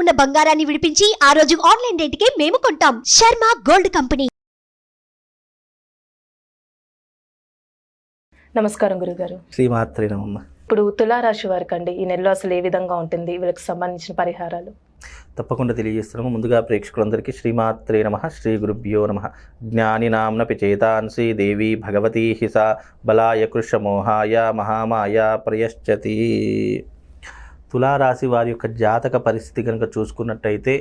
ఉన్న బంగారాన్ని విడిపించి ఆ రోజు ఆన్లైన్ రేటుకే మేము కొంటాం. Sharma gold company. నమస్కారం గురుగారు. శ్రీమాత్రే నమమ్మ ఇప్పుడు తులారాశి వారికి అండి ఈ నెలలో అసలు ఏ విధంగా ఉంటుంది? వీళ్ళకి సంబంధించిన పరిహారాలు. తప్పకుండా తెలియజేస్తున్నాము. ముందుగా ప్రేక్షకులందరికీ శ్రీమాత్రే నమ శ్రీ గురుభ్యో నమ. జ్ఞానినాంనపి చేతాంసి దేవి భగవతీ హిస బలాయ కృషమోహాయ మహామాయ ప్రయశ్చతి. తులారాశి వారి యొక్క జాతక పరిస్థితి కనుక చూసుకున్నట్టయితే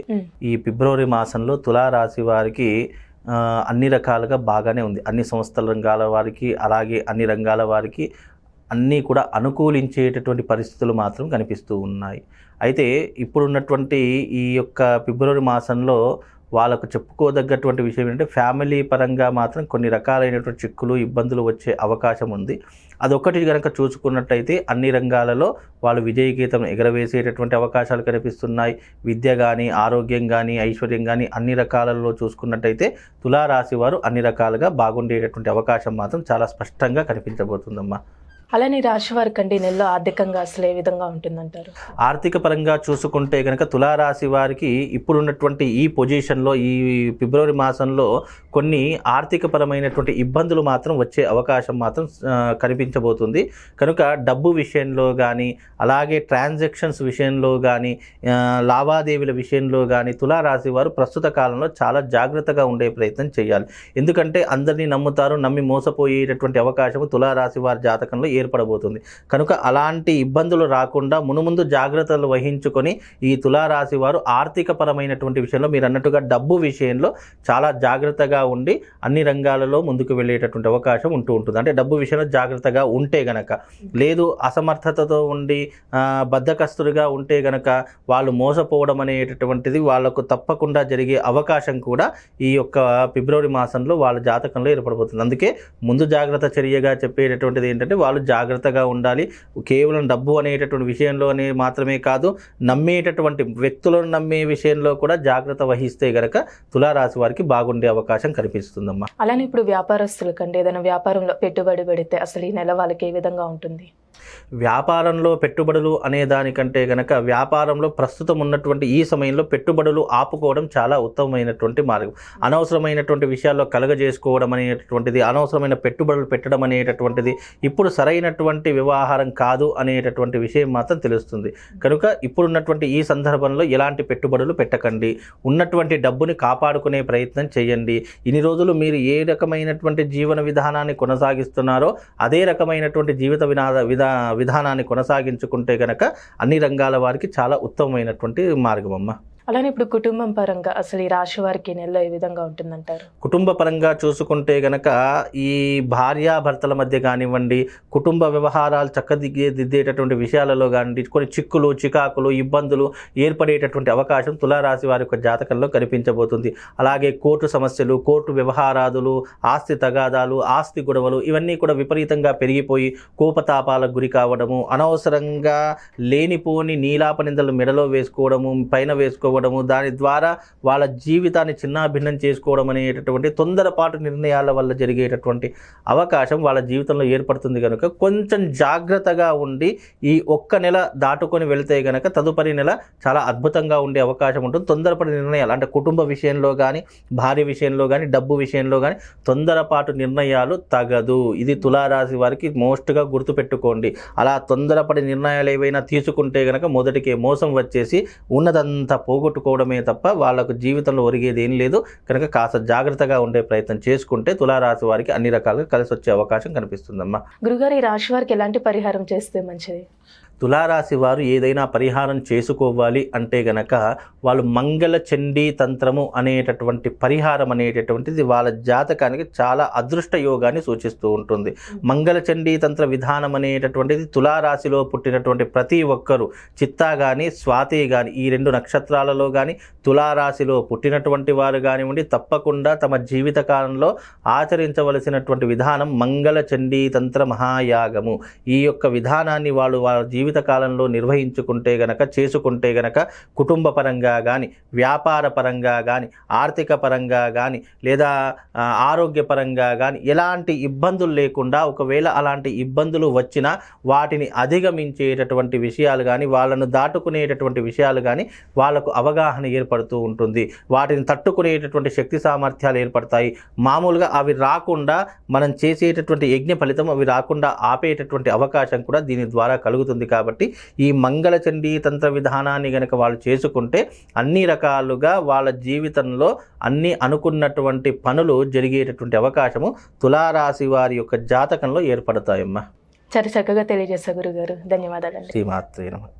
ఈ ఫిబ్రవరి మాసంలో తులారాశి వారికి అన్ని రకాలుగా బాగానే ఉంది. అన్ని సంస్థల రంగాల వారికి అలాగే అన్ని రంగాల వారికి అన్నీ కూడా అనుకూలించేటటువంటి పరిస్థితులు మాత్రం కనిపిస్తూ ఉన్నాయి. అయితే ఇప్పుడున్నటువంటి ఈ యొక్క ఫిబ్రవరి మాసంలో వాళ్ళకు చెప్పుకోదగ్గటువంటి విషయం ఏంటంటే ఫ్యామిలీ పరంగా మాత్రం కొన్ని రకాలైనటువంటి చిక్కులు ఇబ్బందులు వచ్చే అవకాశం ఉంది. అదొకటి కనుక చూసుకున్నట్టయితే అన్ని రంగాలలో వాళ్ళు విజయగీతం ఎగరవేసేటటువంటి అవకాశాలు కనిపిస్తున్నాయి. విద్య కానీ ఆరోగ్యం కానీ ఐశ్వర్యం కానీ అన్ని రకాలలో చూసుకున్నట్టయితే తులారాశి వారు అన్ని రకాలుగా బాగుండేటటువంటి అవకాశం మాత్రం చాలా స్పష్టంగా కనిపించబోతుందమ్మా. అలానే రాశి వారికి అండి నెలలో ఆర్థికంగా అసలు ఏ విధంగా ఉంటుందంటారు? ఆర్థిక పరంగా చూసుకుంటే కనుక తులారాశి వారికి ఇప్పుడున్నటువంటి ఈ పొజిషన్లో ఈ ఫిబ్రవరి మాసంలో కొన్ని ఆర్థిక పరమైనటువంటి ఇబ్బందులు మాత్రం వచ్చే అవకాశం మాత్రం కనిపించబోతుంది. కనుక డబ్బు విషయంలో కానీ అలాగే ట్రాన్సాక్షన్స్ విషయంలో కానీ లావాదేవీల విషయంలో కానీ తులారాశి వారు ప్రస్తుత కాలంలో చాలా జాగ్రత్తగా ఉండే ప్రయత్నం చేయాలి. ఎందుకంటే అందరినీ నమ్ముతారు నమ్మి మోసపోయేటటువంటి అవకాశం తులారాశి వారి జాతకంలో ఏ ఏర్పడబోతుంది. కనుక అలాంటి ఇబ్బందులు రాకుండా మునుముందు జాగ్రత్తలు వహించుకొని ఈ తులారాశి వారు ఆర్థిక పరమైనటువంటి విషయంలో మీరు అన్నట్టుగా డబ్బు విషయంలో చాలా జాగ్రత్తగా ఉండి అన్ని రంగాలలో ముందుకు వెళ్ళేటటువంటి అవకాశం ఉంటూ ఉంటుంది. అంటే డబ్బు విషయంలో జాగ్రత్తగా ఉంటే గనక లేదు అసమర్థతతో ఉండి బద్ధకస్తులుగా ఉంటే గనక వాళ్ళు మోసపోవడం అనేటటువంటిది వాళ్ళకు తప్పకుండా జరిగే అవకాశం కూడా ఈ యొక్క ఫిబ్రవరి మాసంలో వాళ్ళ జాతకంలో ఏర్పడబోతుంది. అందుకే ముందు జాగ్రత్త చర్యగా చెప్పేటటువంటిది ఏంటంటే వాళ్ళు జాగ్రత్తగా ఉండాలి. కేవలం డబ్బు అనేటటువంటి విషయంలోనే మాత్రమే కాదు నమ్మేటటువంటి వ్యక్తులను నమ్మే విషయంలో కూడా జాగ్రత్త వహిస్తే గనక తులారాశి వారికి బాగుండే అవకాశం కనిపిస్తుందమ్మా. అలానే ఇప్పుడు వ్యాపారస్తులకండి ఏదైనా వ్యాపారంలో పెట్టుబడి పెడితే అసలు ఈ నెల వాళ్ళకి ఏ విధంగా ఉంటుంది? వ్యాపారంలో పెట్టుబడులు అనే దానికంటే గనక వ్యాపారంలో ప్రస్తుతం ఉన్నటువంటి ఈ సమయంలో పెట్టుబడులు ఆపుకోవడం చాలా ఉత్తమమైనటువంటి మార్గం. అనవసరమైనటువంటి విషయాల్లో కలగజేసుకోవడం అనేటటువంటిది అనవసరమైన పెట్టుబడులు పెట్టడం అనేటటువంటిది ఇప్పుడు సరైనటువంటి వ్యవహారం కాదు అనేటటువంటి విషయం మాత్రం తెలుస్తుంది. కనుక ఇప్పుడున్నటువంటి ఈ సందర్భంలో ఎలాంటి పెట్టుబడులు పెట్టకండి. ఉన్నటువంటి డబ్బుని కాపాడుకునే ప్రయత్నం చేయండి. ఇన్ని రోజులు మీరు ఏ రకమైనటువంటి జీవన విధానాన్ని కొనసాగిస్తున్నారో అదే రకమైనటువంటి జీవిత వినాద విధా విధానాన్ని కొనసాగించుకుంటే కనుక అన్ని రంగాల వారికి చాలా ఉత్తమమైనటువంటి మార్గం అమ్మ. అలానే ఇప్పుడు కుటుంబం పరంగా అసలు ఈ రాశి వారికి నెల నెలలో ఏ విధంగా ఉంటుందంటారు? కుటుంబ పరంగా చూసుకుంటే గనక ఈ భార్యాభర్తల మధ్య కానివ్వండి కుటుంబ వ్యవహారాలు చక్కదిద్దే దిద్దేటటువంటి విషయాలలో కానివ్వండి కొన్ని చిక్కులు చికాకులు ఇబ్బందులు ఏర్పడేటటువంటి అవకాశం తులారాశి వారి యొక్క జాతకంలో కనిపించబోతుంది. అలాగే కోర్టు సమస్యలు కోర్టు వ్యవహారాదులు ఆస్తి తగాదాలు ఆస్తి గొడవలు ఇవన్నీ కూడా విపరీతంగా పెరిగిపోయి కోపతాపాలకు గురి కావడము అనవసరంగా లేనిపోని నీలాప నిందలు మెడలో వేసుకోవడము పైన చేసుకోవడము దాని ద్వారా వాళ్ళ జీవితాన్ని చిన్నాభిన్నం చేసుకోవడం అనేటటువంటి తొందరపాటు నిర్ణయాల వల్ల జరిగేటటువంటి అవకాశం వాళ్ళ జీవితంలో ఏర్పడుతుంది కనుక కొంచెం జాగ్రత్తగా ఉండి ఈ ఒక్క నెల దాటుకొని వెళితే కనుక తదుపరి నెల చాలా అద్భుతంగా ఉండే అవకాశం ఉంటుంది. తొందరపడి నిర్ణయాలు అంటే కుటుంబ విషయంలో కానీ భార్య విషయంలో కానీ డబ్బు విషయంలో కానీ తొందరపాటు నిర్ణయాలు తగదు. ఇది తులారాశి వారికి మోస్ట్గా గుర్తుపెట్టుకోండి. అలా తొందరపడి నిర్ణయాలు ఏవైనా తీసుకుంటే కనుక మొదటికే మోసం వచ్చేసి ఉన్నదంతా పోగొట్టుకోవడమే తప్ప వాళ్ళకు జీవితంలో ఒరిగేది ఏం లేదు. కనుక కాస్త జాగ్రత్తగా ఉండే ప్రయత్నం చేసుకుంటే తులారాశి వారికి అన్ని రకాలుగా కలిసి వచ్చే అవకాశం కనిపిస్తుందమ్మా. గురుగారు ఈ రాశి వారికి ఎలాంటి పరిహారం చేస్తే మంచిది? తులారాశి వారు ఏదైనా పరిహారం చేసుకోవాలి అంటే గనక వాళ్ళు మంగళ చండీ తంత్రము అనేటటువంటి పరిహారం అనేటటువంటిది వాళ్ళ జాతకానికి చాలా అదృష్ట యోగాన్ని సూచిస్తూ ఉంటుంది. మంగళ చండీ తంత్ర విధానం అనేటటువంటిది తులారాశిలో పుట్టినటువంటి ప్రతి ఒక్కరూ చిత్తా కానీ స్వాతి కానీ ఈ రెండు నక్షత్రాలలో కానీ తులారాశిలో పుట్టినటువంటి వారు కానివ్వండి తప్పకుండా తమ జీవితకాలంలో ఆచరించవలసినటువంటి విధానం మంగళ చండీ తంత్ర మహాయాగము. ఈ యొక్క విధానాన్ని వాళ్ళు వాళ్ళ జీవి జీవితకాలంలో నిర్వహించుకుంటే గనక చేసుకుంటే గనక కుటుంబ పరంగా కానీ వ్యాపార పరంగా కానీ ఆర్థిక పరంగా కానీ లేదా ఆరోగ్యపరంగా కానీ ఎలాంటి ఇబ్బందులు లేకుండా ఒకవేళ అలాంటి ఇబ్బందులు వచ్చినా వాటిని అధిగమించేటటువంటి విషయాలు కానీ వాళ్ళను దాటుకునేటటువంటి విషయాలు కానీ వాళ్ళకు అవగాహన ఏర్పడుతూ ఉంటుంది. వాటిని తట్టుకునేటటువంటి శక్తి సామర్థ్యాలు ఏర్పడతాయి. మామూలుగా అవి రాకుండా మనం చేసేటటువంటి యజ్ఞ ఫలితం అవి రాకుండా ఆపేటటువంటి అవకాశం కూడా దీని ద్వారా కలుగుతుంది. కాబట్టి ఈ మంగళ చండీ తంత్ర విధానాన్ని గనక వాళ్ళు చేసుకుంటే అన్ని రకాలుగా వాళ్ళ జీవితంలో అన్ని అనుకున్నటువంటి పనులు జరిగేటటువంటి అవకాశము తులారాశి వారి యొక్క జాతకంలో ఏర్పడతాయమ్మా. చాలా చక్కగా తెలియజేస్తా గురుగారు. ధన్యవాదాలండి. శ్రీమాత్రే నమః.